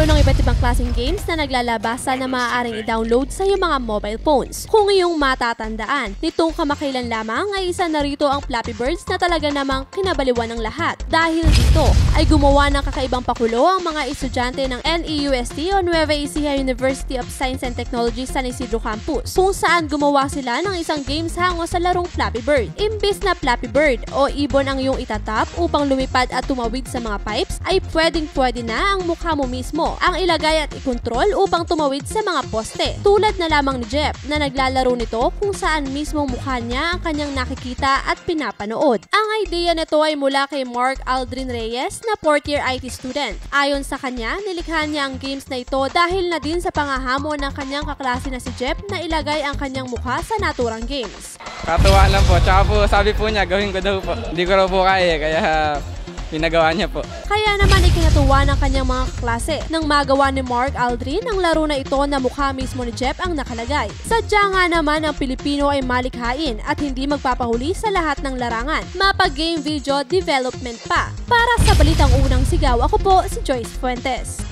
video ng iba't ibang klaseng games na naglalabasan na maaaring i-download sa iyong mga mobile phones. Kung iyong matatandaan, nitong kamakailan lamang ay isa na rito ang Flappy Birds na talaga namang kinabaliwan ng lahat. Dahil dito ay gumawa ng kakaibang pakulo ang mga estudyante ng NEUST o Nueva Ecija University of Science and Technology San Isidro Campus kung saan gumawa sila ng isang games hango sa larong Flappy Bird. Imbis na Flappy Bird o ibon ang iyong itatap upang lumipad at tumawid sa mga pipes ay pwedeng pwede na ang mukha mo mismo ang ilagay at ikontrol upang tumawid sa mga poste. Tulad na lamang ni Jeff na naglalaro nito kung saan mismo mukha niya ang kanyang nakikita at pinapanood. Ang idea nito ay mula kay Mark Aldrin Reyes na 4th year IT student. Ayon sa kanya, nilikha niya ang games na ito dahil na din sa pangahamon ng kanyang kaklase na si Jeff na ilagay ang kanyang mukha sa naturang games. Katuwa lang po. Tsaka po sabi po niya gawin ko daw po. Hindi ko raw po kaya kaya pinagawa niya po. Kaya naman ikinatuwa ng kanyang mga klase nang magawa ni Mark Aldrin ang laro na ito na mukha mismo ni Jeff ang nakalagay. Sadya nga naman ang Pilipino ay malikhain at hindi magpapahuli sa lahat ng larangan. Mapag-game video development pa. Para sa Balitang Unang Sigaw, ako po si Joyce Fuentes.